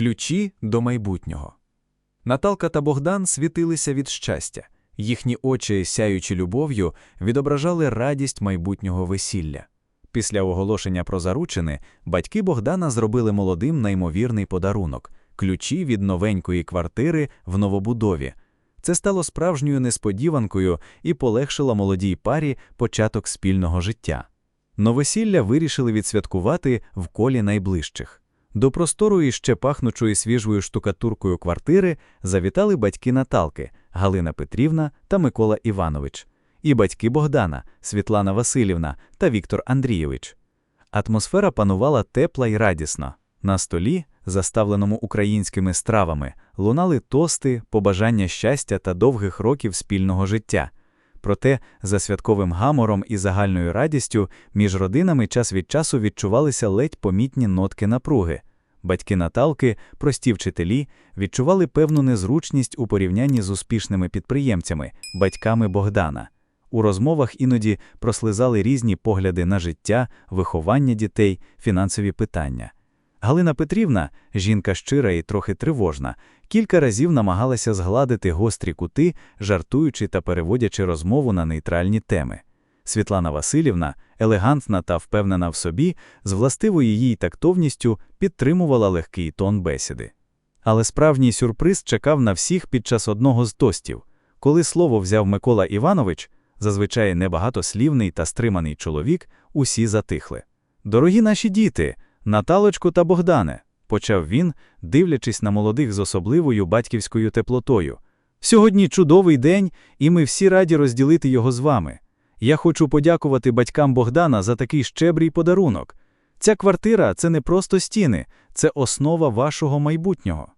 Ключі до майбутнього. Наталка та Богдан світилися від щастя. Їхні очі, сяючи любов'ю, відображали радість майбутнього весілля. Після оголошення про заручини батьки Богдана зробили молодим неймовірний подарунок ключі від новенької квартири в новобудові. Це стало справжньою несподіванкою і полегшило молодій парі початок спільного життя. Новосілля вирішили відсвяткувати в колі найближчих. До просторої ще пахнучої свіжою штукатуркою квартири завітали батьки Наталки Галина Петрівна та Микола Іванович, і батьки Богдана, Світлана Васильівна та Віктор Андрійович. Атмосфера панувала тепла і радісна. На столі, заставленому українськими стравами, лунали тости, побажання щастя та довгих років спільного життя. Проте, за святковим гамором і загальною радістю між родинами час від часу відчувалися ледь помітні нотки напруги. Батьки Наталки, прості вчителі, відчували певну незручність у порівнянні з успішними підприємцями, батьками Богдана. У розмовах іноді прослизали різні погляди на життя, виховання дітей, фінансові питання. Галина Петрівна, жінка щира і трохи тривожна, кілька разів намагалася згладити гострі кути, жартуючи та переводячи розмову на нейтральні теми. Світлана Васильівна, елегантна та впевнена в собі, з властивою їй тактовністю підтримувала легкий тон бесіди. Але справжній сюрприз чекав на всіх під час одного з тостів. Коли слово взяв Микола Іванович, зазвичай небагатослівний та стриманий чоловік, усі затихли. Дорогі наші діти, Наталочку та Богдане, почав він, дивлячись на молодих з особливою батьківською теплотою. Сьогодні чудовий день, і ми всі раді розділити його з вами. Я хочу подякувати батькам Богдана за такий щедрий подарунок. Ця квартира це не просто стіни, це основа вашого майбутнього.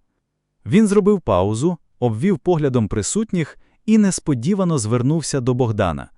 Він зробив паузу, обвів поглядом присутніх і несподівано звернувся до Богдана.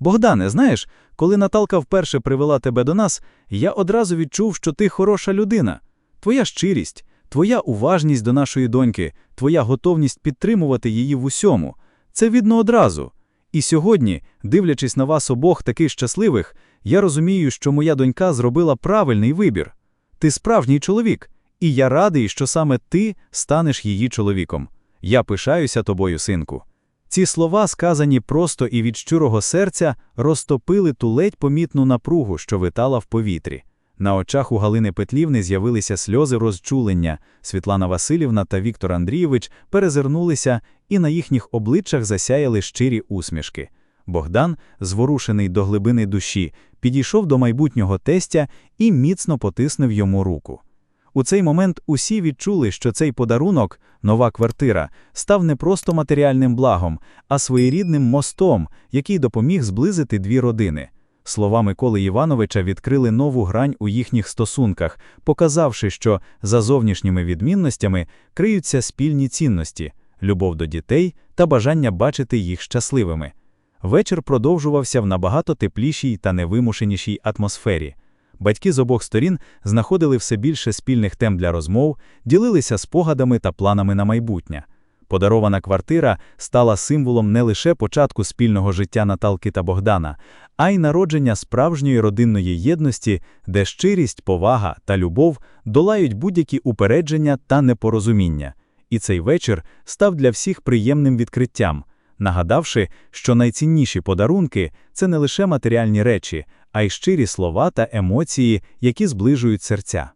Богдане, знаєш, коли Наталка вперше привела тебе до нас, я одразу відчув, що ти хороша людина. Твоя щирість, твоя уважність до нашої доньки, твоя готовність підтримувати її в усьому це видно одразу. І сьогодні, дивлячись на вас обох таких щасливих, я розумію, що моя донька зробила правильний вибір. Ти справжній чоловік, і я радий, що саме ти станеш її чоловіком. Я пишаюся тобою, синку. Ці слова, сказані просто і від щирого серця, розтопили ту ледь помітну напругу, що витала в повітрі. На очах у Галини Петлівни з'явилися сльози розчулення. Світлана Васильівна та Віктор Андрійович перезирнулися, і на їхніх обличчях засяяли щирі усмішки. Богдан, зворушений до глибини душі, підійшов до майбутнього тестя і міцно потиснув йому руку. У цей момент усі відчули, що цей подарунок, нова квартира, став не просто матеріальним благом, а своєрідним мостом, який допоміг зблизити дві родини. Слова Миколи Івановича відкрили нову грань у їхніх стосунках, показавши, що за зовнішніми відмінностями криються спільні цінності, любов до дітей та бажання бачити їх щасливими. Вечір продовжувався в набагато теплішій та невимушенішій атмосфері. Батьки з обох сторін знаходили все більше спільних тем для розмов, ділилися спогадами та планами на майбутнє. Подарована квартира стала символом не лише початку спільного життя Наталки та Богдана, а й народження справжньої родинної єдності, де щирість, повага та любов долають будь-які упередження та непорозуміння. І цей вечір став для всіх приємним відкриттям, нагадавши, що найцінніші подарунки це не лише матеріальні речі, а й щирі слова та емоції, які зближують серця.